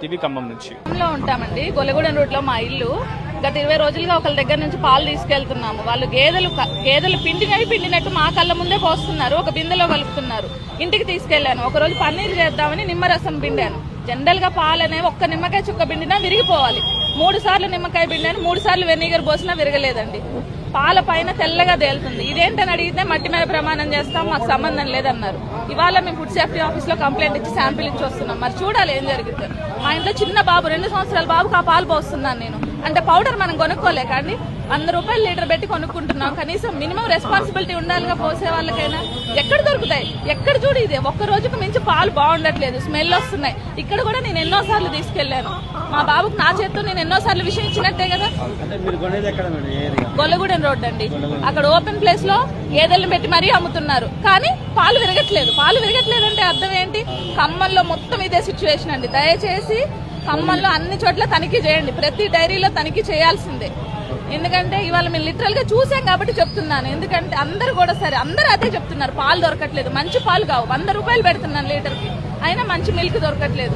TV Khammam నుంచి. లో ఉంటామండి గొలగూడెం రూట్లో మా ఇల్లు. గత ఇరవై రోజులుగా ఒకళ్ళ దగ్గర నుంచి పాలు తీసుకెళ్తున్నాము. వాళ్ళు గేదెలు గేదెలు పిండినవి పిండినట్టు మా కళ్ళ ముందే పోస్తున్నారు ఒక బిందెలో కలుపుతున్నారు. ఇంటికి తీసుకెళ్ళాను ఒక రోజు పన్నీర్ చేద్దామని నిమ్మరసం పిండాను. జనరల్గా పాలు అనేవి ఒక్క నిమ్మకాయ చుక్క పిండినా విరిగిపోవాలి. మూడు సార్లు నిమ్మకాయ పిండాను మూడు సార్లు వెనిగర్ పోసినా విరగలేదండి. పాల పైన తెల్లగా తేలుతుంది. ఇదేంటని అడిగితే మట్టి మీద ప్రమాణం చేస్తాం మాకు సంబంధం లేదన్నారు. ఇవాళ మేము ఫుడ్ సేఫ్టీ ఆఫీస్లో కంప్లైంట్ ఇచ్చి శాంపిల్ ఇచ్చి వస్తున్నాం. మరి చూడాలి ఏం జరుగుతుంది మా ఇంట్లో చిన్న బాబు రెండు సంవత్సరాల బాబుకి ఆ పాలు పోస్తున్నాను నేను. అంటే పౌడర్ మనం కొనుక్కోలేక అండి వంద రూపాయలు లీటర్ పెట్టి కొనుక్కుంటున్నాం. కనీసం మినిమం రెస్పాన్సిబిలిటీ ఉండాలిగా పోసే వాళ్ళకైనా ఎక్కడ దొరుకుతాయి? ఎక్కడ చూడు ఇదే. ఒక్క రోజుకు మించి పాలు బాగుండట్లేదు. స్మెల్ వస్తున్నాయి. ఇక్కడ కూడా నేను ఎన్నో సార్లు తీసుకెళ్ళాను మా బాబుకి నా చేత్తో నేను ఎన్నో సార్లు విషయం ఇచ్చినట్టే కదా. గొల్లగూడెం రోడ్ అండి. అక్కడ ఓపెన్ ప్లేస్లో గేదెలను పెట్టి మరీ అమ్ముతున్నారు. కానీ పాలు విరగట్లేదు. పాలు విరగట్లేదు అంటే అర్థం ఏంటి? ఖమ్మంలో మొత్తం ఇదే సిచ్యువేషన్ అండి. దయచేసి ఖమ్మంలో అన్ని చోట్ల తనిఖీ చేయండి. ప్రతి డైరీలో తనిఖీ చేయాల్సిందే. ఎందుకంటే ఇవాళ మేము లిటరల్గా చూసాం కాబట్టి చెప్తున్నాను. ఎందుకంటే అందరు కూడా సరే అందరూ అదే చెప్తున్నారు. పాలు దొరకట్లేదు. మంచి పాలు కావు. వంద రూపాయలు పెడుతున్నాను లీటర్కి అయినా మంచి మిల్క్ దొరకట్లేదు.